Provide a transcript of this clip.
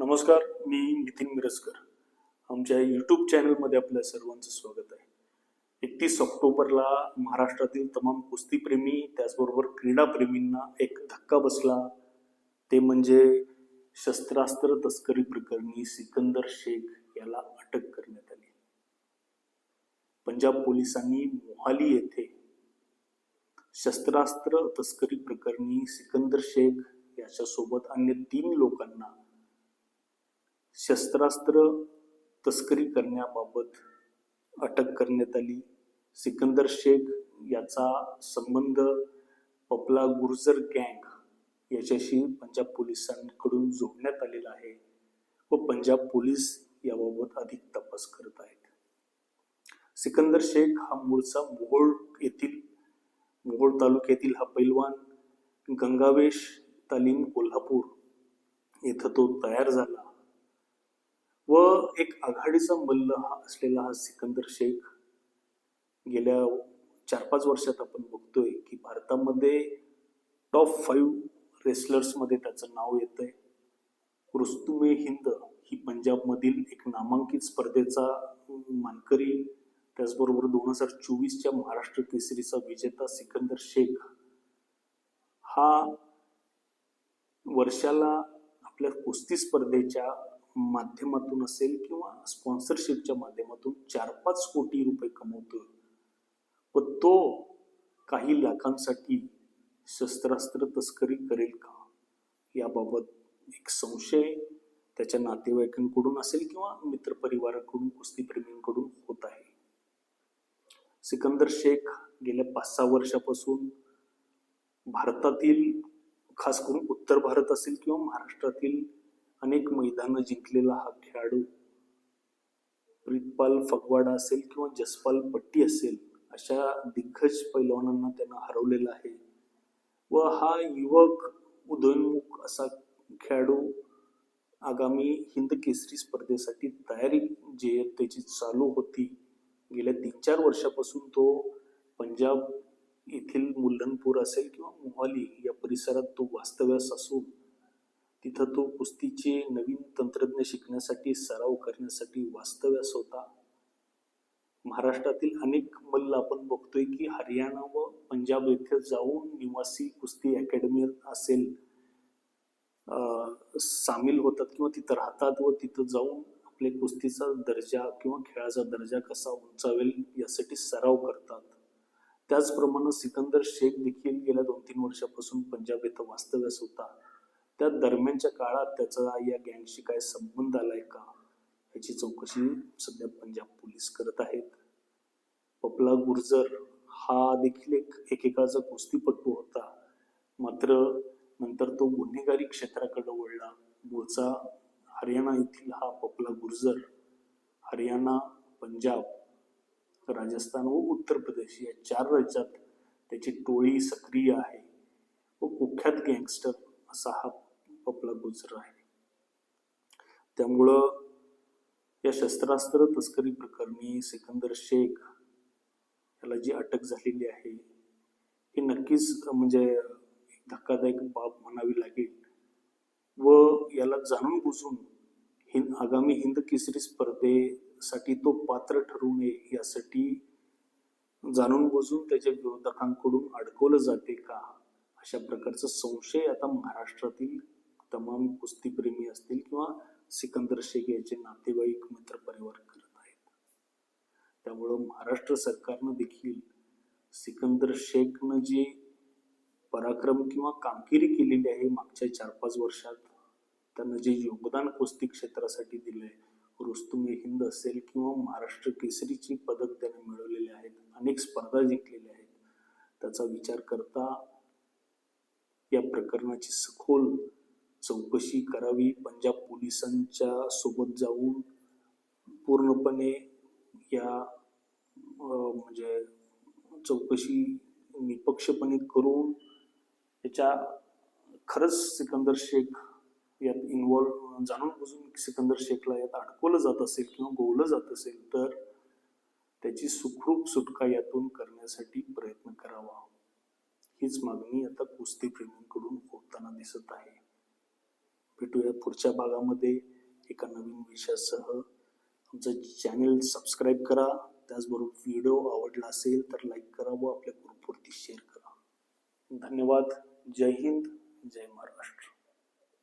नमस्कार मी नितीन मिरजकर. आमच्या यूट्यूब चॅनलमध्ये आपल्या सर्वांचं स्वागत आहे. एकतीस ऑक्टोबरला महाराष्ट्रातील तमाम कुस्तीप्रेमी त्याचबरोबर क्रीडाप्रेमींना एक धक्का बसला. ते म्हणजे शस्त्रास्त्र तस्करी प्रकरणी सिकंदर शेख याला अटक करण्यात आली. पंजाब पोलिसांनी मोहाली येथे शस्त्रास्त्र तस्करी प्रकरणी सिकंदर शेख याच्यासोबत अन्य तीन लोकांना शस्त्रास्त्र तस्करी करण्याबाबत अटक करण्यात आली. सिकंदर शेख याचा संबंध पपला गुर्जर गँग याच्याशी पंजाब पोलिसांकडून जोडण्यात आलेला आहे व पंजाब पोलीस याबाबत अधिक तपास करत आहेत. सिकंदर शेख हा मूळचा मोहोळ येथील मोहोळ तालुक्यातील हा पैलवान गंगावेश तालीम कोल्हापूर येथे तो तयार झाला. व एक आघाडीचा मल्ल हा असलेला हा सिकंदर शेख गेल्या चार पाच वर्षात आपण बघतोय की भारतामध्ये टॉप फाईव्ह रेसलर्समध्ये त्याचं नाव येत आहे रुस्तुमे हिंद ही पंजाबमधील एक नामांकित स्पर्धेचा मानकरी त्याचबरोबर दोन हजार चोवीसच्या महाराष्ट्र केसरीचा विजेता सिकंदर शेख हा वर्षाला आपल्या कुस्ती स्पर्धेच्या माध्यमातून असेल किंवा स्पॉन्सरशिपच्या माध्यमातून चार पाच कोटी रुपये कमवतोय. व तो काही लाखांसाठी शस्त्रास्त्र तस्करी करेल का? याबाबत एक संशय त्याच्या नातेवाईकांकडून असेल किंवा मित्रपरिवाराकडून कुस्तीप्रेमींकडून होत आहे. सिकंदर शेख गेल्या पाच सहा वर्षापासून भारतातील खास करून उत्तर भारत असेल किंवा महाराष्ट्रातील अनेक मैदानं जिंकलेला हा खेळाडू प्रितपाल फगवाडा असेल किंवा जसपाल पट्टी असेल अशा दिग्गज पैलवानांना त्यांना हरवलेला आहे. व हा युवक उदयोन्मुख असा खेळाडू आगामी हिंद केसरी स्पर्धेसाठी तयारी जे त्याची चालू होती गेल्या तीन चार वर्षापासून तो पंजाब येथील मुल्लनपूर असेल किंवा मोहाली या परिसरात तो वास्तव्यास असून तिथं तो कुस्तीचे नवीन तंत्रज्ञ शिकण्यासाठी सराव करण्यासाठी वास्तव्यास होता. महाराष्ट्रातील अनेक मल्ल आपण बघतोय की हरियाणा व पंजाब येथे जाऊन निवासी कुस्ती अकॅडमी असेल सामील होतात किंवा तिथं राहतात व तिथं जाऊन आपले कुस्तीचा दर्जा किंवा खेळाचा दर्जा कसा उंचावेल यासाठी सराव करतात. त्याचप्रमाणे सिकंदर शेख देखील गेल्या दोन तीन वर्षापासून पंजाब येथे वास्तव्यास होता. त्या दरम्यानच्या काळात त्याचा या गँगशी काय संबंध आलाय का? याची चौकशी सध्या पंजाब पोलीस करत आहेत. पपला गुर्जर हा देखील एक एकेकाचा कुस्तीपटू होता. मात्र नंतर तो गुन्हेगारी क्षेत्राकडे वळला. मूळचा हरियाणा येथील हा पपला गुर्जर हरियाणा पंजाब राजस्थान व उत्तर प्रदेश या चार राज्यात त्याची टोळी सक्रिय आहे. व कुख्यात गँगस्टर असा हा गुजर आहे त्यामुळं या शस्त्रास्त्र तस्करी प्रकरणी सिकंदर शेख याला जी अटक झालेली आहे ही नक्कीच म्हणजे धक्कादायक बाब म्हणावी लागेल. व याला जाणून बुजून हिंद आगामी हिंद केसरी स्पर्धेसाठी तो पात्र ठरू नये यासाठी जाणून बुजून त्याच्या विरोधकांकडून अडकवलं जाते का? अशा प्रकारचा संशय आता महाराष्ट्रातील तमाम कुस्तीप्रेमी असतील किंवा सिकंदर शेख याचे नातेवाईक मित्र परिवार करत आहेत. त्यामुळं महाराष्ट्र सरकारनं देखील सिकंदर शेखनं जे पराक्रम किंवा कामगिरी केलेली आहे मागच्या चार पाच वर्षात त्यांना जे योगदान कुस्ती क्षेत्रासाठी दिलंय रुस्तुमे हिंद असेल किंवा महाराष्ट्र केसरीची पदक त्याने मिळवलेले आहेत अनेक स्पर्धा जिंकलेल्या आहेत त्याचा विचार करता या प्रकरणाची सखोल चौकशी करावी. पंजाब पोलिसांच्या सोबत जाऊन पूर्णपणे या म्हणजे चौकशी निपक्षपणे करून त्याच्या खरंच सिकंदर शेख यात इन्वॉल्व जाणून बुजून सिकंदर शेखला यात अडकवलं जात असेल किंवा गोवलं जात असेल तर त्याची सुखरूप सुटका यातून करण्यासाठी प्रयत्न करावा. हीच मागणी आता कुस्तीप्रेमींकडून होताना दिसत आहे. भेटूया पुढच्या भागामध्ये एका नवीन विषयासह. आमचं चॅनल सबस्क्राईब करा. त्याचबरोबर व्हिडिओ आवडला असेल तर लाईक करा व आपल्या ग्रुपवरती शेअर करा. धन्यवाद. जय हिंद. जय महाराष्ट्र.